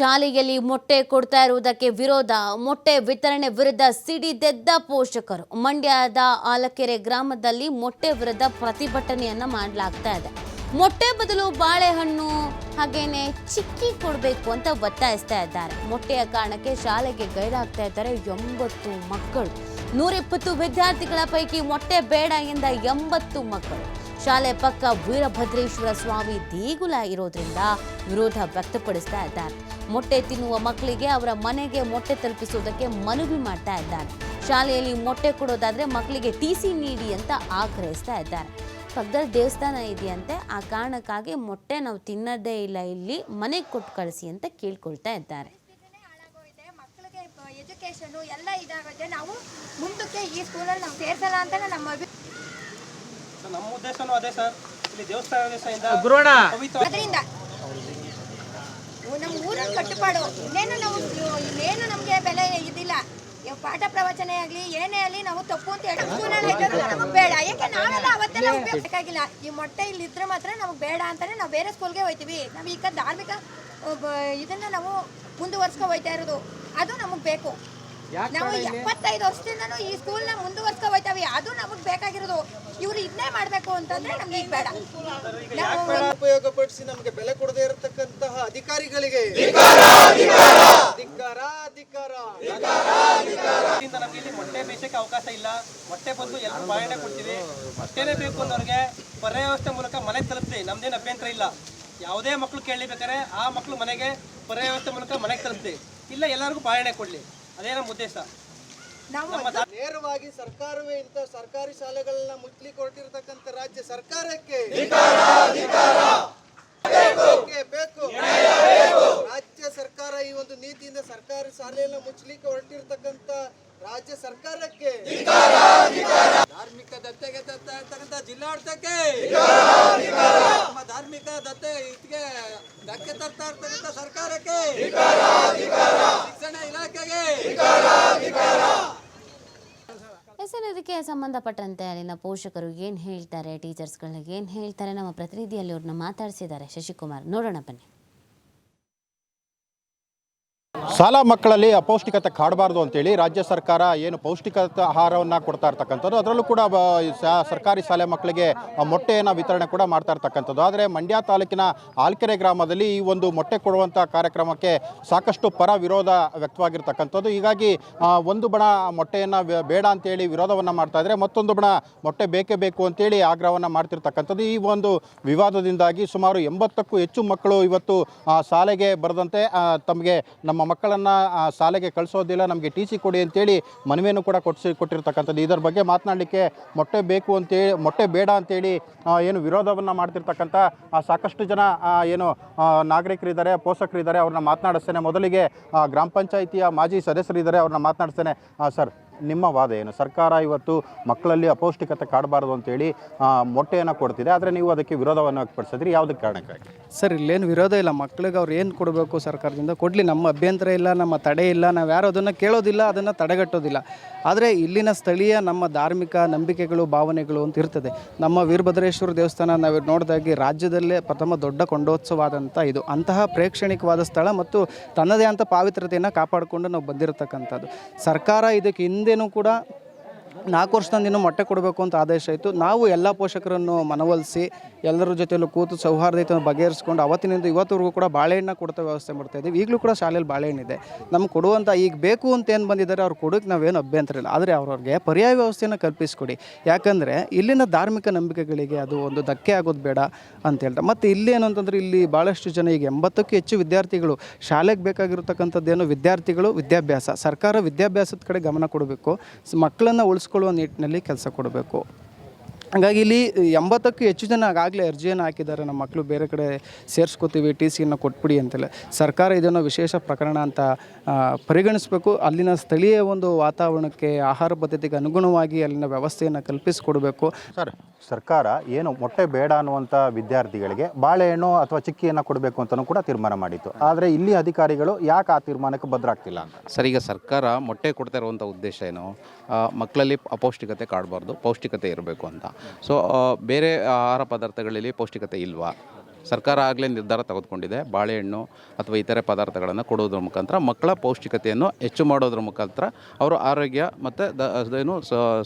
ಶಾಲೆಯಲ್ಲಿ ಮೊಟ್ಟೆ ಕೊಡ್ತಾ ಇರುವುದಕ್ಕೆ ವಿರೋಧ, ಮೊಟ್ಟೆ ವಿತರಣೆ ವಿರುದ್ಧ ಸಿಡಿದೆದ್ದ ಪೋಷಕರು. ಮಂಡ್ಯದ ಆಲಕೆರೆ ಗ್ರಾಮದಲ್ಲಿ ಮೊಟ್ಟೆ ವಿರುದ್ಧ ಪ್ರತಿಭಟನೆಯನ್ನ ಮಾಡಲಾಗ್ತಾ ಇದೆ. ಮೊಟ್ಟೆ ಬದಲು ಬಾಳೆಹಣ್ಣು ಹಾಗೇನೆ ಚಿಕ್ಕಿ ಕೊಡಬೇಕು ಅಂತ ಒತ್ತಾಯಿಸ್ತಾ ಇದ್ದಾರೆ. ಮೊಟ್ಟೆಯ ಕಾರಣಕ್ಕೆ ಶಾಲೆಗೆ ಗೈರಾಗ್ತಾ ಇದ್ದಾರೆ ಎಂಬತ್ತು ಮಕ್ಕಳು. ನೂರಿಪ್ಪತ್ತು ವಿದ್ಯಾರ್ಥಿಗಳ ಪೈಕಿ ಮೊಟ್ಟೆ ಬೇಡ ಎಂದ ಎಂಬತ್ತು ಮಕ್ಕಳು. ಶಾಲೆ ಪಕ್ಕ ವೀರಭದ್ರೇಶ್ವರ ಸ್ವಾಮಿ ದೇಗುಲ ಇರೋದ್ರಿಂದ ವಿರೋಧ ವ್ಯಕ್ತಪಡಿಸ್ತಾ ಇದ್ದಾರೆ. ಮೊಟ್ಟೆ ತಿನ್ನುವ ಮಕ್ಕಳಿಗೆ ಅವರ ಮನೆಗೆ ಮೊಟ್ಟೆ ತಲುಪಿಸುವುದಕ್ಕೆ ಮನವಿ ಮಾಡ್ತಾ ಇದ್ದಾರೆ. ಶಾಲೆಯಲ್ಲಿ ಮೊಟ್ಟೆ ಕೊಡೋದಾದರೆ ಮಕ್ಕಳಿಗೆ ಟಿ ಸಿ ನೀಡಿ ಅಂತ ಆಗ್ರಹಿಸ್ತಾ ಇದ್ದಾರೆ. ಪಕ್ಕದಲ್ಲಿ ದೇವಸ್ಥಾನ ಇದೆಯಂತೆ ಆ ಕಾರಣಕ್ಕಾಗಿ ಮೊಟ್ಟೆ ನಾವು ತಿನ್ನೋದೇ ಇಲ್ಲ ಇಲ್ಲಿ ಮನೆಗೆ ಕೊಟ್ಟು ಕಳಿಸಿ ಅಂತ ಕೇಳ್ಕೊಳ್ತಾ ಇದ್ದಾರೆ. ಎಜುಕೇಶನ್ ಎಲ್ಲ ಇದಾಗುತ್ತೆ ನಾವು ಮುಂದಕ್ಕೆ ಈ ಸ್ಕೂಲಲ್ಲಿ ನಾವು ಸೇರಿಸಲ್ಲ ಅಂತಾನೆ ನಮ್ಮ ನಮ್ಮ ಉದ್ದೇಶನೂ ಅದೇ ಸರ್. ಇಲ್ಲಿ ದೇವಸ್ಥಾನ ಅದರಿಂದ ನಮ್ಮ ಊರಿನ ಕಟ್ಟುಪಾಡು. ಇನ್ನೇನು ನಾವು ಇನ್ನೇನು ನಮಗೆ ಬೆಲೆ ಇದಿಲ್ಲ. ಪಾಠ ಪ್ರವಚನ ಆಗಲಿ ಏನೇ ಆಗಲಿ ನಾವು ತಪ್ಪು ಅಂತ ಹೇಳಿ ಬೇಡ. ಯಾಕೆ ನಾವೆಲ್ಲ ಅವತ್ತೆಲ್ಲ ಉಪಯೋಗಿಸಕ್ಕಾಗಿಲ್ಲ ಈ ಮೊಟ್ಟೆ ಇಲ್ಲಿ ಇದ್ರೆ ಮಾತ್ರ ನಮಗೆ ಬೇಡ ಅಂತಾನೆ ನಾವು ಬೇರೆ ಸ್ಕೂಲ್ಗೆ ಹೋಯ್ತೀವಿ. ನಾವು ಈಗ ಧಾರ್ಮಿಕ ಇದನ್ನ ನಾವು ಮುಂದುವರ್ಸ್ಕೊ ಹೋಯ್ತಾ ಇರೋದು. ಅದು ನಮಗೆ ಬೇಕು. ನಾವು ಎಪ್ಪತ್ತೈದು ವರ್ಷದಿಂದನೂ ಈ ಸ್ಕೂಲ್ನ ಮುಂದುವರ್ಸ್ಕೊ ಹೋಯ್ತಾವಿ ಅದು ನಮಗೆ ಬೇಕಾಗಿರೋದು. ಇವ್ರು ಇದನ್ನೇ ಮಾಡಬೇಕು ಅಂತಂದ್ರೆ ನಮ್ಗೆ ಈಗ ಬೇಡ. ಉಪಯೋಗ ಉಪಯೋಗಪಡಿಸಿ ನಮಗೆ ಬೆಲೆ ಕೊಡದೇ ಇರತಕ್ಕಂತಹ ಅಧಿಕಾರಿಗಳಿಗೆ. ನಮ್ಗೆ ಇಲ್ಲಿ ಮೊಟ್ಟೆ ಬೇಸಕ್ಕೆ ಅವಕಾಶ ಇಲ್ಲ. ಮೊಟ್ಟೆ ಬಂದು ಎಲ್ಲರೂ ಬಾಯಣೆ ಕೊಡ್ತೀವಿ. ಮೊಟ್ಟೆನೇ ಬೇಕು ಅನ್ನೋರಿಗೆ ಪರ್ಯಾಯ ವ್ಯವಸ್ಥೆ ಮೂಲಕ ಮನೆ ತಲುಪಿಸಿ. ನಮ್ದೇನು ಅಭ್ಯಂತರ ಇಲ್ಲ. ಯಾವುದೇ ಮಕ್ಕಳು ಕೇಳಿಬೇಕಾದ್ರೆ ಆ ಮಕ್ಕಳು ಮನೆಗೆ ಪರ್ಯಾಯ ವ್ಯವಸ್ಥೆ ಮೂಲಕ ಮನೆಗೆ ತಲುಪಿಸಿ. ಇಲ್ಲ ಎಲ್ಲರಿಗೂ ಬಾಯಣೆ ಕೊಡಲಿ. ಅದೇ ನಮ್ಮ ಉದ್ದೇಶ. ನಾವು ನೇರವಾಗಿ ಸರ್ಕಾರವೇ ಇಂಥ ಸರ್ಕಾರಿ ಶಾಲೆಗಳನ್ನ ಮುಚ್ಚಲಿ ಹೊರಟಿರ್ತಕ್ಕಂಥ ರಾಜ್ಯ ಸರ್ಕಾರಕ್ಕೆ ಬೇಕೇ. ಬೇಕು. ರಾಜ್ಯ ಸರ್ಕಾರ ಈ ಒಂದು ನೀತಿಯಿಂದ ಸರ್ಕಾರಿ ಶಾಲೆಯನ್ನ ಮುಚ್ಚಲಿಕ್ಕೆ ಹೊರಟಿರ್ತಕ್ಕಂಥ ರಾಜ್ಯ ಸರ್ಕಾರಕ್ಕೆ ಧಾರ್ಮಿಕ ದತ್ತೆಗೆ ದತ್ತ ಇರ್ತಕ್ಕಂಥ ಜಿಲ್ಲಾಡಳಿತಕ್ಕೆ ನಮ್ಮ ಧಾರ್ಮಿಕ ದತ್ತೆ ಇದಕ್ಕೆ ಧಕ್ಕೆ ತರ್ತಾ ಇರ್ತಕ್ಕಂಥ ಸರ್ಕಾರಕ್ಕೆ ಶಿಕ್ಷಣ ಇಲಾಖೆಗೆ ಸರ್ ಇದಕ್ಕೆ ಸಂಬಂಧಪಟ್ಟಂತೆ ಅಲ್ಲಿನ ಪೋಷಕರು ಏನು ಹೇಳ್ತಾರೆ ಟೀಚರ್ಸ್ಗಳಿಗೆ ಏನು ಹೇಳ್ತಾರೆ, ನಮ್ಮ ಪ್ರತಿನಿಧಿಯಲ್ಲಿ ಅವ್ರನ್ನ ಮಾತಾಡಿಸಿದ್ದಾರೆ. ಶಶಿಕುಮಾರ್, ನೋಡೋಣ ಬನ್ನಿ. ಶಾಲಾ ಮಕ್ಕಳಲ್ಲಿ ಅಪೌಷ್ಟಿಕತೆ ಕಾಡಬಾರ್ದು ಅಂತೇಳಿ ರಾಜ್ಯ ಸರ್ಕಾರ ಏನು ಪೌಷ್ಟಿಕತೆ ಆಹಾರವನ್ನು ಕೊಡ್ತಾ ಇರ್ತಕ್ಕಂಥದ್ದು. ಅದರಲ್ಲೂ ಕೂಡ ಸರ್ಕಾರಿ ಶಾಲೆ ಮಕ್ಕಳಿಗೆ ಮೊಟ್ಟೆಯನ್ನು ವಿತರಣೆ ಕೂಡ ಮಾಡ್ತಾ ಇರ್ತಕ್ಕಂಥದ್ದು. ಆದರೆ ಮಂಡ್ಯ ತಾಲೂಕಿನ ಆಲ್ಕೆರೆ ಗ್ರಾಮದಲ್ಲಿ ಈ ಒಂದು ಮೊಟ್ಟೆ ಕೊಡುವಂಥ ಕಾರ್ಯಕ್ರಮಕ್ಕೆ ಸಾಕಷ್ಟು ಪರ ವಿರೋಧ ವ್ಯಕ್ತವಾಗಿರ್ತಕ್ಕಂಥದ್ದು. ಹೀಗಾಗಿ ಒಂದು ಬಣ ಮೊಟ್ಟೆಯನ್ನು ಬೇಡ ಅಂತೇಳಿ ವಿರೋಧವನ್ನು ಮಾಡ್ತಾ ಇದ್ದರೆ ಮತ್ತೊಂದು ಬಣ ಮೊಟ್ಟೆ ಬೇಕೇ ಬೇಕು ಅಂತೇಳಿ ಆಗ್ರಹವನ್ನು ಮಾಡ್ತಿರ್ತಕ್ಕಂಥದ್ದು. ಈ ಒಂದು ವಿವಾದದಿಂದಾಗಿ ಸುಮಾರು ಎಂಬತ್ತಕ್ಕೂ ಹೆಚ್ಚು ಮಕ್ಕಳು ಇವತ್ತು ಶಾಲೆಗೆ ಬರದಂತೆ ತಮಗೆ ನಮ್ಮ ಮಕ್ಕಳನ್ನು ಶಾಲೆಗೆ ಕಳಿಸೋದಿಲ್ಲ, ನಮಗೆ ಟಿ ಸಿ ಕೊಡಿ ಅಂತೇಳಿ ಮನವಿಯನ್ನು ಕೂಡ ಕೊಡಿಸಿ, ಕೊಟ್ಟಿರ್ತಕ್ಕಂಥದ್ದು. ಇದರ ಬಗ್ಗೆ ಮಾತನಾಡಲಿಕ್ಕೆ ಮೊಟ್ಟೆ ಬೇಕು ಅಂತೇಳಿ, ಮೊಟ್ಟೆ ಬೇಡ ಅಂತೇಳಿ ಏನು ವಿರೋಧವನ್ನು ಮಾಡ್ತಿರ್ತಕ್ಕಂಥ ಸಾಕಷ್ಟು ಜನ ಏನು ನಾಗರಿಕರಿದ್ದಾರೆ, ಪೋಷಕರಿದ್ದಾರೆ, ಅವ್ರನ್ನ ಮಾತನಾಡಿಸ್ತೇನೆ. ಮೊದಲಿಗೆ ಗ್ರಾಮ ಪಂಚಾಯಿತಿಯ ಮಾಜಿ ಸದಸ್ಯರಿದ್ದಾರೆ, ಅವ್ರನ್ನ ಮಾತನಾಡಿಸ್ತೇನೆ. ಸರ್. ನಿಮ್ಮ ವಾದ ಏನು? ಸರ್ಕಾರ ಇವತ್ತು ಮಕ್ಕಳಲ್ಲಿ ಅಪೌಷ್ಟಿಕತೆ ಕಾಡಬಾರ್ದು ಅಂತೇಳಿ ಮೊಟ್ಟೆಯನ್ನು ಕೊಡ್ತಿದೆ. ಆದರೆ ನೀವು ಅದಕ್ಕೆ ವಿರೋಧವನ್ನು ವ್ಯಕ್ತಪಡಿಸಿದ್ರಿ. ಯಾವುದಕ್ಕೆ ಕಾರಣಕ್ಕಾಗಿ ಸರ್, ಇಲ್ಲೇನು ವಿರೋಧ ಇಲ್ಲ. ಮಕ್ಕಳಿಗೆ ಅವ್ರು ಏನು ಕೊಡಬೇಕು ಸರ್ಕಾರದಿಂದ? ಕೊಡಲಿ, ನಮ್ಮ ಅಭ್ಯಂತರ ಇಲ್ಲ, ನಮ್ಮ ತಡೆ ಇಲ್ಲ, ನಾವು ಯಾರು ಅದನ್ನು ಕೇಳೋದಿಲ್ಲ, ಅದನ್ನು ತಡೆಗಟ್ಟೋದಿಲ್ಲ. ಆದರೆ ಇಲ್ಲಿನ ಸ್ಥಳೀಯ ನಮ್ಮ ಧಾರ್ಮಿಕ ನಂಬಿಕೆಗಳು, ಭಾವನೆಗಳು ಅಂತ ಇರ್ತದೆ. ನಮ್ಮ ವೀರಭದ್ರೇಶ್ವರ ದೇವಸ್ಥಾನ ನಾವು ನೋಡಿದಾಗಿ ರಾಜ್ಯದಲ್ಲೇ ಪ್ರಥಮ ದೊಡ್ಡ ಕೊಂಡೋತ್ಸವಾದಂಥ ಇದು. ಅಂತಹ ಪ್ರೇಕ್ಷಣಿಕವಾದ ಸ್ಥಳ ಮತ್ತು ತನ್ನದೇ ಅಂತ ಪಾವಿತ್ರತೆಯನ್ನು ಕಾಪಾಡಿಕೊಂಡು ನಾವು ಬಂದಿರತಕ್ಕಂಥದ್ದು. ಸರ್ಕಾರ ಇದಕ್ಕೆ ಹಿಂದೆನೂ ಕೂಡ ನಾಲ್ಕು ವರ್ಷದಿಂದ ಮೊಟ್ಟೆ ಕೊಡಬೇಕು ಅಂತ ಆದೇಶ ಆಯಿತು ನಾವು ಎಲ್ಲ ಪೋಷಕರನ್ನು ಮನವೊಲಿಸಿ, ಎಲ್ಲರ ಜೊತೆಯಲ್ಲೂ ಕೂತು ಸೌಹಾರ್ದತೆ ಬಗೆಹರಿಸ್ಕೊಂಡು ಅವತ್ತಿನಿಂದ ಇವತ್ತವರೆಗೂ ಕೂಡ ಬಾಳೆಹಣ್ಣ ಕೊಡ್ತಾ ವ್ಯವಸ್ಥೆ ಮಾಡ್ತಾ ಇದ್ದೀವಿ. ಈಗಲೂ ಕೂಡ ಶಾಲೆಯಲ್ಲಿ ಬಾಳೆಹಣ್ಣಿದೆ. ನಮ್ಗೆ ಕೊಡುವಂಥ ಈಗ ಬೇಕು ಅಂತ ಏನು ಬಂದಿದ್ದಾರೆ, ಅವ್ರು ಕೊಡೋಕ್ಕೆ ನಾವೇನು ಅಭ್ಯಂತರ ಇಲ್ಲ. ಆದರೆ ಅವ್ರವ್ರಿಗೆ ಪರ್ಯಾಯ ವ್ಯವಸ್ಥೆಯನ್ನು ಕಲ್ಪಿಸ್ಕೊಡಿ. ಯಾಕಂದರೆ ಇಲ್ಲಿನ ಧಾರ್ಮಿಕ ನಂಬಿಕೆಗಳಿಗೆ ಅದು ಒಂದು ಧಕ್ಕೆ ಆಗೋದು ಬೇಡ ಅಂತ ಹೇಳ್ತಾರೆ. ಮತ್ತು ಇಲ್ಲಿ ಏನು ಅಂತಂದರೆ ಇಲ್ಲಿ ಭಾಳಷ್ಟು ಜನ, ಈಗ ಎಂಬತ್ತಕ್ಕೂ ಹೆಚ್ಚು ವಿದ್ಯಾರ್ಥಿಗಳು ಶಾಲೆಗೆ ಬೇಕಾಗಿರತಕ್ಕಂಥದ್ದೇನು ವಿದ್ಯಾರ್ಥಿಗಳು, ವಿದ್ಯಾಭ್ಯಾಸ. ಸರ್ಕಾರ ವಿದ್ಯಾಭ್ಯಾಸದ ಕಡೆ ಗಮನ ಕೊಡಬೇಕು. ಮಕ್ಕಳನ್ನು ಉಳಿಸ್ಕೊಳ್ಳುವ ನಿಟ್ಟಿನಲ್ಲಿ ಕೆಲಸ ಕೊಡಬೇಕು. ಹಾಗಾಗಿ ಇಲ್ಲಿ ಎಂಬತ್ತಕ್ಕೂ ಹೆಚ್ಚು ಜನ ಆಗಾಗಲೇ ಅರ್ಜಿಯನ್ನು ಹಾಕಿದ್ದಾರೆ. ನಮ್ಮ ಮಕ್ಕಳು ಬೇರೆ ಕಡೆ ಸೇರಿಸ್ಕೋತೀವಿ, ಟಿ ಸಿಯನ್ನು ಕೊಟ್ಬಿಡಿ ಅಂತೆಲ್ಲ. ಸರ್ಕಾರ ಇದನ್ನು ವಿಶೇಷ ಪ್ರಕರಣ ಅಂತ ಪರಿಗಣಿಸಬೇಕು. ಅಲ್ಲಿನ ಸ್ಥಳೀಯ ಒಂದು ವಾತಾವರಣಕ್ಕೆ ಆಹಾರ ಪದ್ಧತಿಗೆ ಅನುಗುಣವಾಗಿ ಅಲ್ಲಿನ ವ್ಯವಸ್ಥೆಯನ್ನು ಕಲ್ಪಿಸಿಕೊಡಬೇಕು. ಸರ್ ಸರ್ಕಾರ ಏನು ಮೊಟ್ಟೆ ಬೇಡ ಅನ್ನುವಂಥ ವಿದ್ಯಾರ್ಥಿಗಳಿಗೆ ಬಾಳೆಹಣ್ಣು ಅಥವಾ ಚಿಕ್ಕಿಯನ್ನು ಕೊಡಬೇಕು ಅಂತಲೂ ಕೂಡ ತೀರ್ಮಾನ ಮಾಡಿತ್ತು. ಆದರೆ ಇಲ್ಲಿ ಅಧಿಕಾರಿಗಳು ಯಾಕೆ ಆ ತೀರ್ಮಾನಕ್ಕೆ ಬದ್ರಾಗ್ತಿಲ್ಲ ಅಂತ? ಸರ್, ಈಗ ಸರ್ಕಾರ ಮೊಟ್ಟೆ ಕೊಡ್ತಾ ಇರುವಂಥ ಉದ್ದೇಶ ಏನು? ಮಕ್ಕಳಲ್ಲಿ ಅಪೌಷ್ಟಿಕತೆ ಕಾಡಬಾರ್ದು, ಪೌಷ್ಟಿಕತೆ ಇರಬೇಕು ಅಂತ. ಸೊ ಬೇರೆ ಆಹಾರ ಪದಾರ್ಥಗಳಲ್ಲಿ ಪೌಷ್ಟಿಕತೆ ಇಲ್ವಾ? ಸರ್ಕಾರ ಆಗಲೇ ನಿರ್ಧಾರ ತೆಗೆದುಕೊಂಡಿದೆ. ಬಾಳೆಹಣ್ಣು ಅಥವಾ ಇತರೆ ಪದಾರ್ಥಗಳನ್ನು ಕೊಡೋದ್ರ ಮುಖಾಂತರ ಮಕ್ಕಳ ಪೌಷ್ಟಿಕತೆಯನ್ನು ಹೆಚ್ಚು ಮಾಡೋದ್ರ ಮುಖಾಂತರ ಅವರ ಆರೋಗ್ಯ ಮತ್ತು ದ, ಅದೇನು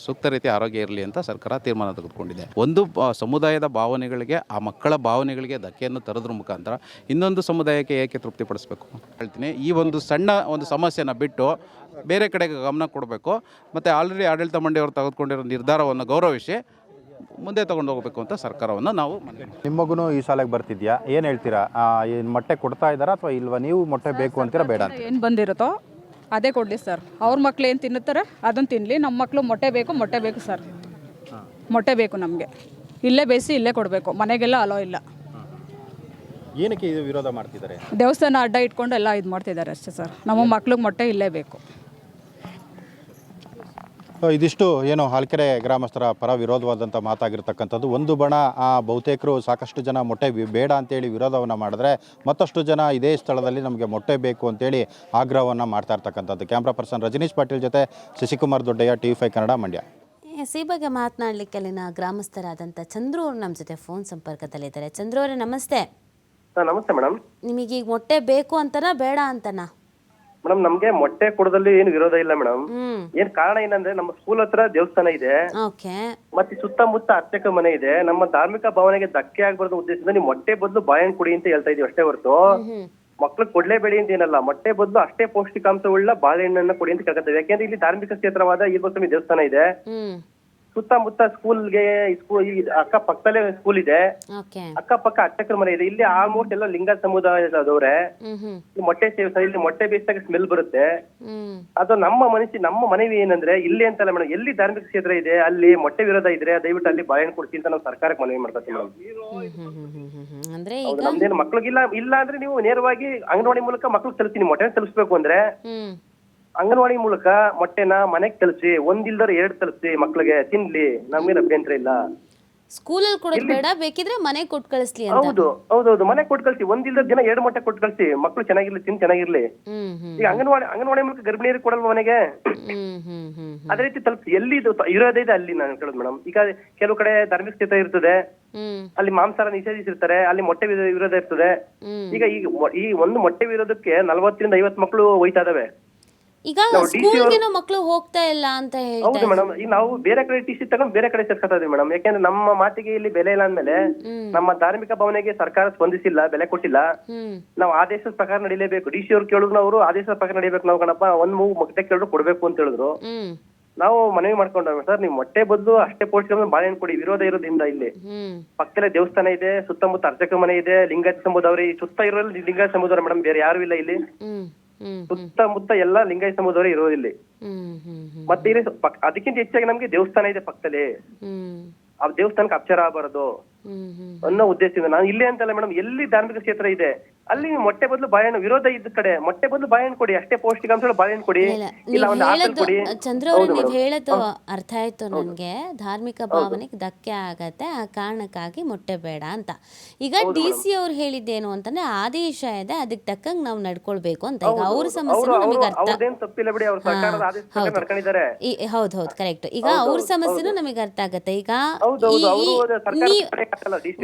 ಸೂಕ್ತ ರೀತಿಯ ಆರೋಗ್ಯ ಇರಲಿ ಅಂತ ಸರ್ಕಾರ ತೀರ್ಮಾನ ತೆಗೆದುಕೊಂಡಿದೆ. ಒಂದು ಸಮುದಾಯದ ಭಾವನೆಗಳಿಗೆ, ಆ ಮಕ್ಕಳ ಭಾವನೆಗಳಿಗೆ ಧಕ್ಕೆಯನ್ನು ತರೋದ್ರ ಮುಖಾಂತರ ಇನ್ನೊಂದು ಸಮುದಾಯಕ್ಕೆ ಏಕೆ ತೃಪ್ತಿಪಡಿಸಬೇಕು? ಹೇಳ್ತೀನಿ. ಈ ಒಂದು ಸಣ್ಣ ಒಂದು ಸಮಸ್ಯೆನ ಬಿಟ್ಟು ಬೇರೆ ಕಡೆಗೆ ಗಮನ ಕೊಡಬೇಕು. ಮತ್ತು ಆಲ್ರೆಡಿ ಆಡಳಿತ ಮಂಡಳಿಯವರು ತೆಗೆದುಕೊಂಡಿರೋ ನಿರ್ಧಾರವನ್ನು ಗೌರವಿಸಿ ಮುಂದೆ ತಗೊಂಡು ಹೋಗಬೇಕು ಅಂತ ಸರ್ಕಾರವನ್ನು ನಾವು ಮನವಿ ನಿಮ್ಮ ಮಗುನು ಈ ಸಾಲಕ್ಕೆ ಬರ್ತಿದ್ಯಾ? ಏನು ಹೇಳ್ತೀರಾ? ಏನು ಮೊಟ್ಟೆ ಕೊಡ್ತಾ ಇದ್ದಾರಾ ಅಥವಾ ಇಲ್ವಾ? ನೀವು ಮೊಟ್ಟೆ ಬೇಕು ಅಂತೀರಾ ಬೇಡ ಅಂತ? ಏನು ಬಂದಿರುತ್ತೋ ಅದೇ ಕೊಡಲಿ ಸರ್. ಅವ್ರ ಮಕ್ಳು ಏನು ತಿನ್ನುತ್ತಾರೆ ಅದನ್ನು ತಿನ್ನಲಿ ನಮ್ಮ ಮಕ್ಕಳು ಮೊಟ್ಟೆ ಬೇಕು ಮೊಟ್ಟೆ ಬೇಕು ಸರ್. ಮೊಟ್ಟೆ ಬೇಕು ನಮಗೆ. ಇಲ್ಲೇ ಬೇಯಿಸಿ ಇಲ್ಲೇ ಕೊಡಬೇಕು. ಮನೆಗೆಲ್ಲ ಅಲೋ ಇಲ್ಲ. ಏನಕ್ಕೆ ಇದು ವಿರೋಧ ಮಾಡ್ತಿದ್ದಾರೆ? ದೇವಸ್ಥಾನ ಅಡ್ಡ ಇಟ್ಕೊಂಡು ಎಲ್ಲ ಇದು ಮಾಡ್ತಿದ್ದಾರೆ ಅಷ್ಟೇ ಸರ್. ನಮ್ಮ ಮಕ್ಳಿಗೆ ಮೊಟ್ಟೆ ಇಲ್ಲೇ ಬೇಕು. ಇದಿಷ್ಟು ಏನು ಹಾಲ್ಕೆರೆ ಗ್ರಾಮಸ್ಥರ ಪರ ವಿರೋಧವಾದಂಥ ಮಾತಾಗಿರ್ತಕ್ಕಂಥದ್ದು. ಒಂದು ಬಣ ಆ ಬಹುತೇಕರು ಸಾಕಷ್ಟು ಜನ ಮೊಟ್ಟೆ ಬೇಡ ಅಂತೇಳಿ ವಿರೋಧವನ್ನು ಮಾಡಿದ್ರೆ ಮತ್ತಷ್ಟು ಜನ ಇದೇ ಸ್ಥಳದಲ್ಲಿ ನಮಗೆ ಮೊಟ್ಟೆ ಬೇಕು ಅಂತೇಳಿ ಆಗ್ರಹವನ್ನು ಮಾಡ್ತಾ ಇರ್ತಕ್ಕಂಥದ್ದು. ಕ್ಯಾಮ್ರಾ ಪರ್ಸನ್ ರಜನೀಶ್ ಪಾಟೀಲ್ ಜೊತೆ ಶಶಿಕುಮಾರ್ ದೊಡ್ಡಯ್ಯ ಟಿ ಫೈ ಕನ್ನಡ ಮಂಡ್ಯ. ಎಸ್ ಈ ಬಗ್ಗೆ ಮಾತನಾಡಲಿಕ್ಕೆ ಅಲ್ಲಿನ ಗ್ರಾಮಸ್ಥರಾದಂಥ ಚಂದ್ರು ಅವರು ನಮ್ಮ ಜೊತೆ ಫೋನ್ ಸಂಪರ್ಕದಲ್ಲಿದ್ದಾರೆ. ಚಂದ್ರು ಅವರೇ ನಮಸ್ತೆ. ಸರ್ ನಮಸ್ತೆ ಮೇಡಮ್. ನಿಮಗೆ ಈಗ ಮೊಟ್ಟೆ ಬೇಕು ಅಂತನಾ ಬೇಡ ಅಂತನಾ? ಮೇಡಮ್ ನಮ್ಗೆ ಮೊಟ್ಟೆ ಕೊಡದಲ್ಲಿ ಏನು ವಿರೋಧ ಇಲ್ಲ ಮೇಡಮ್ ಹ್ಮ್. ಏನ್ ಕಾರಣ ಏನಂದ್ರೆ ನಮ್ಮ ಸ್ಕೂಲ್ ಹತ್ರ ದೇವಸ್ಥಾನ ಇದೆ. ಓಕೆ. ಮತ್ತೆ ಸುತ್ತಮುತ್ತ ಅರ್ಚಕ ಮನೆ ಇದೆ. ನಮ್ಮ ಧಾರ್ಮಿಕ ಭಾವನೆಗೆ ಧಕ್ಕೆ ಆಗ್ಬಾರ್ದು ಉದ್ದೇಶದಿಂದ ನೀವು ಮೊಟ್ಟೆ ಬದಲು ಬಾಳೆಹಣ್ಣು ಕೊಡಿ ಅಂತ ಹೇಳ್ತಾ ಇದೀವಿ ಅಷ್ಟೇ ಹೊರತು. ಮಕ್ಳು ಕೊಡ್ಲೇಬೇಡಿ ಅಂತ ಏನಲ್ಲ ಮೊಟ್ಟೆ ಬದಲು ಅಷ್ಟೇ ಪೌಷ್ಟಿಕಾಂಶವುಳ್ಳ ಬಾಳೆಹಣ್ಣನ್ನ ಕೊಡಿ ಅಂತ ಕೇಳ್ಕೊತೇವೆ. ಯಾಕೆಂದ್ರೆ ಇಲ್ಲಿ ಧಾರ್ಮಿಕ ಕ್ಷೇತ್ರವಾದ ಈರ್ಗೋಸ್ವಾಮಿ ದೇವಸ್ಥಾನ ಇದೆ. ಹ್ಮ್. ಸುತ್ತಮುತ್ತ ಸ್ಕೂಲ್ಗೆ ಸ್ಕೂಲ್ ಅಕ್ಕ ಪಕ್ಕದಲ್ಲೇ ಸ್ಕೂಲ್ ಇದೆ. ಓಕೆ ಅಕ್ಕಪಕ್ಕ ಅರ್ಚಕರ ಮನೆ ಇದೆ. ಇಲ್ಲಿ ಆಲ್ಮೋಸ್ಟ್ ಎಲ್ಲ ಲಿಂಗ ಸಮುದಾಯದವ್ರೆ. ಹ್ಮ್ ಹ್ಮ್ ಈ ಮೊಟ್ಟೆ ಸೇವಿಸ ಇಲ್ಲಿ ಮೊಟ್ಟೆ ಬೇಯಿಸಿದಾಗ ಸ್ಮೆಲ್ ಬರುತ್ತೆ. ಹ್ಮ್. ಅದು ನಮ್ಮ ಮನಸ್ಸಿ ನಮ್ಮ ಮನವಿ ಏನಂದ್ರೆ ಇಲ್ಲಿ ಅಂತಲ್ಲ ಮೇಡಮ್ ಎಲ್ಲಿ ಧಾರ್ಮಿಕ ಕ್ಷೇತ್ರ ಇದೆ ಅಲ್ಲಿ ಮೊಟ್ಟೆ ವಿರೋಧ ಇದ್ರೆ ದಯವಿಟ್ಟು ಅಲ್ಲಿ ಬಾಳೆಹಣ್ಣು ಕೊಡ್ತೀನಿ ಅಂತ ನಾವು ಸರ್ಕಾರಕ್ಕೆ ಮನವಿ ಮಾಡ್ತೀವಿ ಮೇಡಮ್ ಹ್ಮ್ ಹ್ಮ್ ಹ್ಮ್ ಹ್ಮ್ ಹ್ಮ್ ಹ್ಮ್ ಅಂದ್ರೆ ಈಗ ನಮ್ದೇನು ಮಕ್ಳಿಗಿಲ್ಲ ಇಲ್ಲ ಅಂದ್ರೆ ನೀವು ನೇರವಾಗಿ ಅಂಗನವಾಡಿ ಮೂಲಕ ಮಕ್ಳಿಗೆ ತಲುಪ್ತೀನಿ ಮೊಟ್ಟೆ ತಲುಪಿಸ್ಬೇಕು ಅಂದ್ರೆ ಹ್ಮ್ ಅಂಗನವಾಡಿ ಮೂಲಕ ಮೊಟ್ಟೆನ ಮನೆಗೆ ತಲುಪಿಸಿ ಒಂದಿಲ್ದರ ಎರಡು ತಲುಪಿಸಿ ಮಕ್ಳಿಗೆ ತಿನ್ಲಿ ನಮ್ಗೇನು ಅಭ್ಯಂತರ ಇಲ್ಲ. ಸ್ಕೂಲಲ್ಲಿ ಕೊಡೋದು ಬೇಡ ಬೇಕಿದ್ರೆ ಮನೆಗೆ ಕೊಟ್ಟು ಕಳಿಸ್ಲಿ ಅಂತ. ಹೌದು ಹೌದೌದು ಮನೆ ಕೊಟ್ಟು ಕಳ್ಸಿ ಒಂದಿಲ್ದ ದಿನ ಎರಡು ಮೊಟ್ಟೆ ಕೊಟ್ಟು ಕಳ್ಸಿ ಮಕ್ಳು ಚೆನ್ನಾಗಿರ್ಲಿ ತಿನ್ ಚೆನ್ನಾಗಿರ್ಲಿ. ಹ್ಮ್ ಹ್ಮ್ ಈಗ ಅಂಗನವಾಡಿ ಅಂಗನವಾಡಿ ಮೂಲಕ ಗರ್ಭಿಣಿಯರು ಕೊಡಲ್ವಾ ಮನೆಗೆ? ಹ್ಮ್ ಹ್ಮ್ ಹ್ಮ್ ಅದೇ ರೀತಿ ತಲುಪಿಸಿ ಎಲ್ಲಿ ಇದು ಇರೋದೇ ಇದೆ ಅಲ್ಲಿ ನಾನು ಕೇಳೋದು ಮೇಡಮ್ ಈಗ ಕೆಲವು ಕಡೆ ಧಾರ್ಮಿಕ ಸ್ಥಿತ ಇರ್ತದೆ. ಹ್ಮ್. ಅಲ್ಲಿ ಮಾಂಸಾರ ನಿಷೇಧಿಸಿರ್ತಾರೆ ಅಲ್ಲಿ ಮೊಟ್ಟೆ ವಿರೋ- ವಿರೋಧ ಇರ್ತದೆ. ಹ್ಮ್. ಈಗ ಈಗ ಮೊ- ಈ ಒಂದು ಮೊಟ್ಟೆ ವಿರೋಧಕ್ಕೆ ನಲವತ್ತರಿಂದ ಐವತ್ ಮಕ್ಕಳು ಹೋಯ್ತಾ ಇದಾವೆ. ಈಗ ಸ್ಕೂಲ್ಗೇನೋ ಮಕ್ಕಳು ಹೋಗ್ತಾ ಇಲ್ಲ ಅಂತ ಹೇಳ್ತಾ ಹೌದು ಮೇಡಮ್ ಈಗ ನಾವು ಬೇರೆ ಕಡೆ ಟಿ ಸಿ ತಗೊಂಡು ಬೇರೆ ಕಡೆ ಸೇರ್ಕೊತಾ ಇದೀವಿ ಮೇಡಮ್ ಯಾಕೆಂದ್ರೆ ನಮ್ಮ ಮಾತಿಗೆ ಇಲ್ಲಿ ಬೆಲೆ ಇಲ್ಲ ಅಂದ್ಮೇಲೆ ನಮ್ಮ ಧಾರ್ಮಿಕ ಭಾವನೆಗೆ ಸರ್ಕಾರ ಸ್ಪಂದಿಸಿಲ್ಲ ಬೆಲೆ ಕೊಟ್ಟಿಲ್ಲ. ಹ್ಮ್. ನಾವು ಆದೇಶದ ಪ್ರಕಾರ ನಡಿಲೇಬೇಕು. ಡಿ ಸಿ ಅವ್ರು ಕೇಳಿದ್ರು ಅವರು ಆದೇಶದ ಪ್ರಕಾರ ನಡಿಬೇಕು. ನಾವು ಕಣಪ್ಪ ಒಂದ್ ಮೂವ್ ಮೊಟ್ಟೆ ಕೇಳಿದ್ರು ಕೊಡ್ಬೇಕು ಅಂತ ಹೇಳಿದ್ರು. ಹ್ಮ್. ನಾವು ಮನವಿ ಮಾಡ್ಕೊಂಡ್ರೆ ಸರ್ ನೀವು ಮೊಟ್ಟೆ ಬದಲು ಅಷ್ಟೇ ಪೌಷ್ಟಿಕ ಬಾಳೆಹಣ್ಣು ಕೊಡಿ. ವಿರೋಧ ಇರೋದ್ರಿಂದ ಇಲ್ಲಿ. ಹ್ಮ್. ಪಕ್ಕದಲ್ಲೇ ದೇವಸ್ಥಾನ ಇದೆ ಸುತ್ತಮುತ್ತ ಅರ್ಚಕ ಮನೆ ಇದೆ ಲಿಂಗಾಯತ ಸಮುದಾಯ ಸುತ್ತ ಇರೋ ಲಿಂಗಾಯತ ಸಮುದಾಯ ಮೇಡಮ್ ಬೇರೆ ಯಾರು ಇಲ್ಲ ಇಲ್ಲಿ. ಹ್ಮ್. ಸುತ್ತಮುತ್ತ ಎಲ್ಲ ಲಿಂಗಾಯತ ಸಮುದಾಯ ಇರೋದಿಲ್ಲಿ. ಮತ್ತೆ ಇಲ್ಲಿ ಅದಕ್ಕಿಂತ ಹೆಚ್ಚಾಗಿ ನಮ್ಗೆ ದೇವಸ್ಥಾನ ಇದೆ ಪಕ್ಕದಲ್ಲಿ. ಆ ದೇವಸ್ಥಾನಕ್ಕೆ ಅಪಚಾರ ಆಗಬಾರದು. ಅನ್ನೋ ಉದ್ದೇಶದಿಂದ. ನಾನು ಇಲ್ಲೇ ಅಂತಲ್ಲ ಮೇಡಮ್ ಎಲ್ಲಿ ಧಾರ್ಮಿಕ ಕ್ಷೇತ್ರ ಇದೆ ಅಲ್ಲಿ ಮೊಟ್ಟೆ ಬದಲು ಬಾಯಣ್ಣ ವಿರೋಧ ಇದ್ದ ಕಡೆ ಮೊಟ್ಟೆ ಬದಲು ಬಾಯಣ್ಣ ಕೊಡಿ ಅಷ್ಟೇ ಪೌಷ್ಟಿಕಾಂಶಗಳು ಬಾಯಣ್ಣ ಕೊಡಿ ಇಲ್ಲ ಒಂದು ಆಪಲ್ ಕೊಡಿ. ಚಂದ್ರ ನೀವು ಹೇಳೋದು ಅರ್ಥ ಆಯ್ತು ನನಗೆ. ಧಾರ್ಮಿಕ ಭಾವನೆಗೆ ಧಕ್ಕೆ ಆಗತ್ತೆ ಆ ಕಾರಣಕ್ಕಾಗಿ ಮೊಟ್ಟೆ ಬೇಡ ಅಂತ. ಈಗ ಡಿ ಸಿ ಅವ್ರು ಹೇಳಿದ್ದೇನು ಅಂತಂದ್ರೆ ಆದೇಶ ಇದೆ ಅದಕ್ಕೆ ತಕ್ಕಂಗೆ ನಾವು ನಡ್ಕೊಳ್ಬೇಕು ಅಂತ. ಈಗ ಅವ್ರ ಸಮಸ್ಯೆ ನಮಗೆ ಅರ್ಥ. ಹೌದು. ಹೌದು ಕರೆಕ್ಟ್ ಈಗ ಅವ್ರ ಸಮಸ್ಯೆನೂ ನಮಗೆ ಅರ್ಥ ಆಗತ್ತೆ. ಈಗ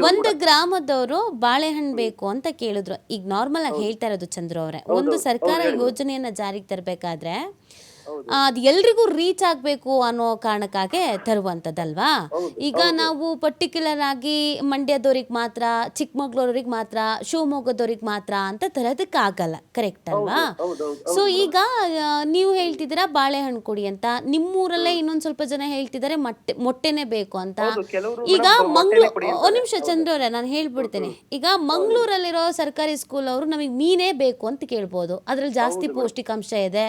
ಒಂದು ಗ್ರಾಮದವರು ಬಾಳೆಹಣ್ಣು ಬೇಕು ಅಂತ ಕೇಳಿದ್ರು. ಈಗ ನಾರ್ಮಲ್ ಆಗಿ ಹೇಳ್ತಾ ಇರೋದು ಚಂದ್ರ ಅವರೇ. ಒಂದು ಸರ್ಕಾರ ಯೋಜನೆಯನ್ನ ಜಾರಿಗೆ ತರಬೇಕಾದ್ರೆ ಅದು ಎಲ್ರಿಗೂ ರೀಚ್ ಆಗಬೇಕು ಅನ್ನೋ ಕಾರಣಕ್ಕಾಗೆ ತರುವಂಥದ್ದಲ್ವಾ? ಈಗ ನಾವು ಪರ್ಟಿಕ್ಯುಲರ್ ಆಗಿ ಮಂಡ್ಯದವ್ರಿಗೆ ಮಾತ್ರ ಚಿಕ್ಕಮಗಳೂರಿಗೆ ಮಾತ್ರ ಶಿವಮೊಗ್ಗದವ್ರಿಗೆ ಮಾತ್ರ ಅಂತ ತರೋದಕ್ಕಾಗಲ್ಲ ಕರೆಕ್ಟ್ ಅಲ್ವಾ? ಸೊ ಈಗ ನೀವು ಹೇಳ್ತಿದ್ದೀರಾ ಬಾಳೆಹಣ್ಣು ಕೊಡಿ ಅಂತ. ನಿಮ್ಮೂರಲ್ಲೇ ಇನ್ನೊಂದು ಸ್ವಲ್ಪ ಜನ ಹೇಳ್ತಿದ್ದಾರೆ ಮೊಟ್ಟೆ ಮೊಟ್ಟೆನೇ ಬೇಕು ಅಂತ. ಈಗ ಮಂಗ್ಳೂರ್ ಒಂದ್ ನಿಮಿಷ ಚಂದ್ರವ್ರೆ ನಾನು ಹೇಳ್ಬಿಡ್ತೇನೆ. ಈಗ ಮಂಗ್ಳೂರಲ್ಲಿರೋ ಸರ್ಕಾರಿ ಸ್ಕೂಲ್ ಅವರು ನಮಗೆ ಮೀನೇ ಬೇಕು ಅಂತ ಕೇಳ್ಬೋದು. ಅದ್ರಲ್ಲಿ ಜಾಸ್ತಿ ಪೌಷ್ಟಿಕಾಂಶ ಇದೆ.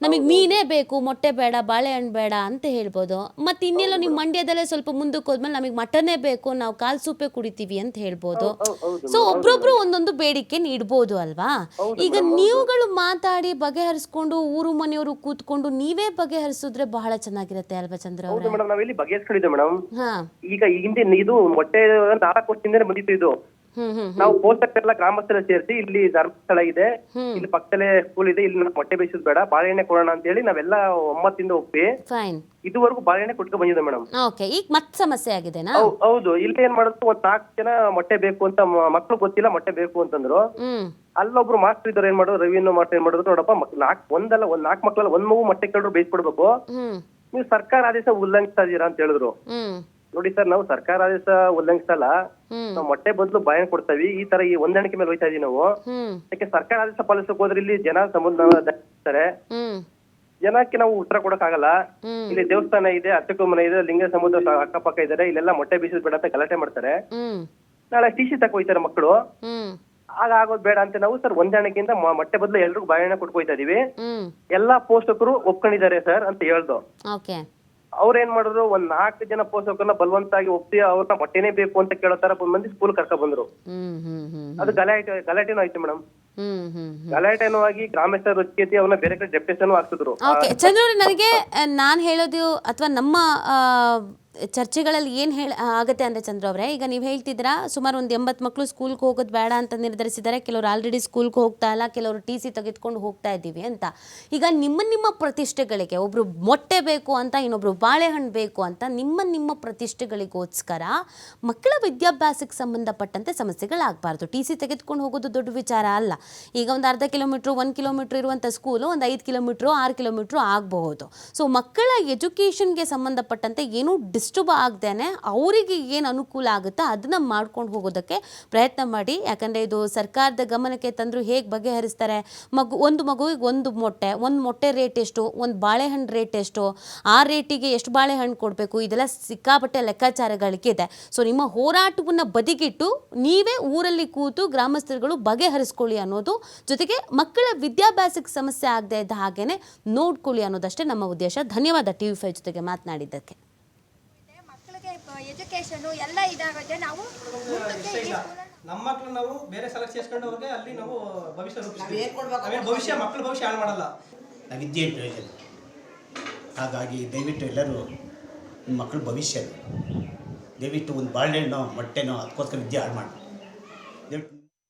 ನಮಗೆ ಮೀನೇ ಬೇಕು ಮೊಟ್ಟೆ ಬೇಡ ಬಾಳೆಹಣ್ಣು ಬೇಡ ಅಂತ ಹೇಳ್ಬೋದು. ಮತ್ತೆ ಇನ್ನೆಲ್ಲೋ ನಿಮ್ಮ ಮಂಡ್ಯದಲ್ಲೇ ಸ್ವಲ್ಪ ಮುಂದಕ್ಕೆ ಹೋದ್ಮೇಲೆ ನಮಗೆ ಮಟನೇ ಬೇಕು ನಾವು ಕಾಲ್ ಸೂಪೆ ಕುಡಿತೀವಿ ಅಂತ ಹೇಳ್ಬೋದು. ಸೊ ಒಬ್ರೊಬ್ರು ಒಂದೊಂದು ಬೇಡಿಕೆ ನೀಡ್ಬೋದು ಅಲ್ವಾ? ಈಗ ನೀವುಗಳು ಮಾತಾಡಿ ಬಗೆಹರಿಸ್ಕೊಂಡು ಊರು ಮನೆಯವರು ಕೂತ್ಕೊಂಡು ನೀವೇ ಬಗೆಹರಿಸಿದ್ರೆ ಬಹಳ ಚೆನ್ನಾಗಿರುತ್ತೆ ಅಲ್ವಾ ಚಂದ್ರ ಹೌದು ಅವರೇ? ಮೇಡಮ್ ನಾವಿಲ್ಲಿ ಬಗೆಹರಿಸ್ಕೊಂಡಿದ್ದೆ ಮೇಡಮ್? ಹಾ. ಈಗ ಹಿಂದೆ ಇದು ಮೊಟ್ಟೆ ನಾಲ್ಕು ವರ್ಷದಿಂದ ಬಂದಿತ್ತು ಇದು. ನಾವು ಪೋಷಕರೆಲ್ಲ ಗ್ರಾಮಸ್ಥರ ಸೇರಿಸಿ ಇಲ್ಲಿ ಧರ್ಮಸ್ಥಳ ಇದೆ. ಇಲ್ಲಿ ಪಕ್ಕದಲ್ಲೇ ಸ್ಕೂಲ್ ಇದೆ. ಇಲ್ಲಿ ನಾವು ಮೊಟ್ಟೆ ಬೇಯಿಸೋದು ಬೇಡ. ಬಾಳೆಹಣ್ಣೆ ಕೊಡೋಣ ಅಂತ ಹೇಳಿ ನಾವೆಲ್ಲ ಒಮ್ಮತ್ತಿಂದ ಒಪ್ಪಿ ಫೈನ್ ಇದುವರೆಗೂ ಬಾಳೆಹಣ್ಣೆ ಕೊಟ್ಕೊಂಡು ಬಂದಿದೆ ಮೇಡಮ್. ಓಕೆ ಈಗ ಮತ್ತೆ ಸಮಸ್ಯೆ ಆಗಿದೆನಾ? ಹೌದು. ಇಲ್ಲಿ ಏನ್ ಮಾಡಿದ್ರು ಒಂದ್ ನಾಲ್ಕು ಜನ ಮೊಟ್ಟೆ ಬೇಕು ಅಂತ ಮಕ್ಳು ಗೊತ್ತಿಲ್ಲ ಮೊಟ್ಟೆ ಬೇಕು ಅಂತಂದ್ರು. ಹ್ಮ್. ಅಲ್ಲೊಬ್ರು ಮಾಸ್ಟರ್ ಇದ್ದಾರೆ. ಏನ್ ಮಾಡೋದು? ರವಿಯನ್ನು ಮಾಸ್ಟರ್ ಏನ್ ಮಾಡಿದ್ರು ನೋಡಪ್ಪ ನಾಲ್ಕು ಒಂದಲ್ಲ ಒಂದ್ ನಾಲ್ಕು ಮಕ್ಳಲ್ಲ ಒಂದ್ ಮಗು ಮೊಟ್ಟೆ ಕೇಳಿದ್ರು ಬೇಯಿಸ್ಕೊಡ್ಬೇಕು. ಹ್ಮ್. ನೀವು ಸರ್ಕಾರ ಆದೇಶ ಉಲ್ಲಂಘಿಸ್ತಾ ಇದೀರಾ ಅಂತ ಹೇಳಿದ್ರು. ನೋಡಿ ಸರ್ ನಾವು ಸರ್ಕಾರ ಆದೇಶ ಉಲ್ಲಂಘಿಸಲ್ಲ. ಹ್ಮ್. ನಾವು ಮೊಟ್ಟೆ ಬದಲು ಭಯ ಕೊಡ್ತಾವಿ. ಈ ತರ ಈ ಹೊಂದಾಣಿಕೆ ಮೇಲೆ ಹೋಯ್ತಾ ಇದೀವಿ ನಾವು. ಹ್ಮ್. ಯಾಕೆ ಸರ್ಕಾರ ಆದೇಶ ಪಾಲಿಸಕ್ ಹೋದ್ರೆ ಇಲ್ಲಿ ಜನ ಹ್ಮ್. ಜನಕ್ಕೆ ನಾವು ಉತ್ತರ ಕೊಡಕ್ಕಾಗಲ್ಲ ಹ್ಮ್. ಇಲ್ಲಿ ದೇವಸ್ಥಾನ ಇದೆ ಅರ್ಚಕ ಮನೆ ಇದೆ ಲಿಂಗ ಸಮುದ್ರ ಸ- ಅಕ್ಕಪಕ್ಕ ಇದಾರೆ ಇಲ್ಲೆಲ್ಲ ಮೊಟ್ಟೆ ಬೀಸೋದ್ ಬೇಡ ಅಂತ ಗಲಾಟೆ ಮಾಡ್ತಾರೆ. ಹ್ಮ್. ನಾಳೆ ಟಿ ಸಿ ತಕ ಹೋಯ್ತಾರೆ ಮಕ್ಕಳು. ಹ್ಮ್. ಆಗ ಆಗೋದ್ ಬೇಡ ಅಂತ ನಾವು ಸರ್ ಹೊಂದಾಣಿಕೆಯಿಂದ ಮ- ಮೊಟ್ಟೆ ಬದಲು ಎಲ್ರಿಗೂ ಬಾಯಣ್ಣ ಕೊಟ್ಕೊಯ್ತಾ ಇದೀವಿ. ಹ್ಮ್. ಎಲ್ಲಾ ಪೋಷಕರು ಒಪ್ಕೊಂಡಿದ್ದಾರೆ ಸರ್ ಅಂತ ಹೇಳ್ದು. ಓಕೆ. ಅವ್ರ ಏನ್ ಮಾಡಿದ್ರು? ಒಂದ್ ನಾಲ್ಕು ಜನ ಪೋಷಕರನ್ನ ಬಲವಂತಾಗಿ ಒಪ್ಪಿ ಅವ್ರನ್ನ ಮೊಟ್ಟೆನೇ ಬೇಕು ಅಂತ ಕೇಳೋ ತರ ಮಂದಿ ಸ್ಕೂಲ್ ಕರ್ಕ ಬಂದ್ರು. ಅದು ಗಲಾಟೆ ಗಲಾಟೆನೂ ಆಯ್ತು ಮೇಡಮ್. ಗಲಾಟೆನೂ ಆಗಿ ಗ್ರಾಮಸ್ಥರ ರುಚಿಕೆತಿ ಅವ್ರನ್ನ ಬೇರೆ ಕಡೆ ಡೆಪ್ಟೇಷನ್ ಹಾಕ್ಸಿದ್ರು ಓಕೆ ಚಂದ್ರವ್ರೆ ನನಗೆ ನಾನು ಹೇಳೋದು ಅಥವಾ ನಮ್ಮ ಚರ್ಚೆಗಳಲ್ಲಿ ಏನು ಹೇಳ ಆಗುತ್ತೆ ಅಂದರೆ ಚಂದ್ರ ಅವರೇ, ಈಗ ನೀವು ಹೇಳ್ತಿದ್ದೀರಾ, ಸುಮಾರು ಒಂದು ಎಂಬತ್ತು ಮಕ್ಕಳು ಸ್ಕೂಲ್ಗೆ ಹೋಗೋದು ಬೇಡ ಅಂತ ನಿರ್ಧರಿಸಿದ್ದಾರೆ, ಕೆಲವರು ಆಲ್ರೆಡಿ ಸ್ಕೂಲ್ಗೆ ಹೋಗ್ತಾ ಇಲ್ಲ, ಕೆಲವರು ಟಿ ಸಿ ತೆಗೆದುಕೊಂಡು ಹೋಗ್ತಾ ಇದ್ದೀವಿ ಅಂತ. ಈಗ ನಿಮ್ಮ ನಿಮ್ಮ ಪ್ರತಿಷ್ಠೆಗಳಿಗೆ ಒಬ್ಬರು ಮೊಟ್ಟೆ ಬೇಕು ಅಂತ ಇನ್ನೊಬ್ರು ಬಾಳೆಹಣ್ಣು ಬೇಕು ಅಂತ ನಿಮ್ಮ ನಿಮ್ಮ ಪ್ರತಿಷ್ಠೆಗಳಿಗೋಸ್ಕರ ಮಕ್ಕಳ ವಿದ್ಯಾಭ್ಯಾಸಕ್ಕೆ ಸಂಬಂಧಪಟ್ಟಂತೆ ಸಮಸ್ಯೆಗಳಾಗಬಾರ್ದು. ಟಿ ಸಿ ತೆಗೆದುಕೊಂಡು ಹೋಗೋದು ದೊಡ್ಡ ವಿಚಾರ ಅಲ್ಲ. ಈಗ ಒಂದು ಅರ್ಧ ಕಿಲೋಮೀಟ್ರ್, ಒಂದು ಕಿಲೋಮೀಟ್ರ್ ಇರುವಂಥ ಸ್ಕೂಲು ಒಂದು ಐದು ಕಿಲೋಮೀಟ್ರು, ಆರು ಕಿಲೋಮೀಟ್ರು ಆಗಬಹುದು. ಸೊ ಮಕ್ಕಳ ಎಜುಕೇಷನ್ಗೆ ಸಂಬಂಧಪಟ್ಟಂತೆ ಏನೂ ಡಿಸ್ಟರ್ಬ್ ಆಗ್ದೇನೆ ಅವರಿಗೆ ಏನು ಅನುಕೂಲ ಆಗುತ್ತೋ ಅದನ್ನು ಮಾಡ್ಕೊಂಡು ಹೋಗೋದಕ್ಕೆ ಪ್ರಯತ್ನ ಮಾಡಿ. ಯಾಕಂದರೆ ಇದು ಸರ್ಕಾರದ ಗಮನಕ್ಕೆ ತಂದರೂ ಹೇಗೆ ಬಗೆಹರಿಸ್ತಾರೆ? ಮಗು, ಒಂದು ಮಗುವಿಗೆ ಒಂದು ಮೊಟ್ಟೆ ಒಂದು ಮೊಟ್ಟೆ ರೇಟ್ ಎಷ್ಟು, ಒಂದು ಬಾಳೆಹಣ್ಣು ರೇಟ್ ಎಷ್ಟು, ಆ ರೇಟಿಗೆ ಎಷ್ಟು ಬಾಳೆಹಣ್ಣು ಕೊಡಬೇಕು? ಇದೆಲ್ಲ ಸಿಕ್ಕಾಪಟ್ಟೆ ಇದೆ. ಸೊ ನಿಮ್ಮ ಹೋರಾಟವನ್ನು ಬದಿಗಿಟ್ಟು ನೀವೇ ಊರಲ್ಲಿ ಕೂತು ಗ್ರಾಮಸ್ಥರುಗಳು ಬಗೆಹರಿಸ್ಕೊಳ್ಳಿ ಅನ್ನೋದು, ಜೊತೆಗೆ ಮಕ್ಕಳ ವಿದ್ಯಾಭ್ಯಾಸಕ್ಕೆ ಸಮಸ್ಯೆ ಆಗದೆ ಇದ್ದ ಹಾಗೇನೆ ನೋಡ್ಕೊಳ್ಳಿ ಅನ್ನೋದಷ್ಟೇ ನಮ್ಮ ಉದ್ದೇಶ. ಧನ್ಯವಾದ ಟಿ ವಿ ಫೈವ್ ಜೊತೆಗೆ ಮಾತನಾಡಿದ್ದಕ್ಕೆ. ಎಜುಕೇಶನ್ ಎಲ್ಲ ಇದಾಗುತ್ತೆ. ನಾವು ಮುಂದಕ್ಕೆ ಈ ಸ್ಕೂಲನ್ನ ನಮ್ಮ ಮಕ್ಕಳು ನಾವು ಬೇರೆ ಸೆಲೆಕ್ಟ್ ಸೇರ್ಸ್ಕೊಂಡವ್ರಿಗೆ ಅಲ್ಲಿ ನಾವು ಭವಿಷ್ಯ ರೂಪಿಸ್ತೀವಿ. ನಾವೇನ್ ಭವಿಷ್ಯ ಮಕ್ಕಳ ಭವಿಷ್ಯ ಹಾಳು ಮಾಡಲ್ಲ. ನಾವು ವಿದ್ಯೆ ಪ್ರಯೋಜನ. ಹಾಗಾಗಿ ದಯವಿಟ್ಟು ಎಲ್ಲರೂ ನಿಮ್ಮ ಮಕ್ಕಳ ಭವಿಷ್ಯ ದಯವಿಟ್ಟು ಒಂದು ಬಾಳೆಹಣ್ಣು ಮೊಟ್ಟೆನೋ ಅದಕ್ಕೋಸ್ಕರ ವಿದ್ಯೆ ಹಾಳು ಮಾಡಿ. ದಯವಿಟ್ಟು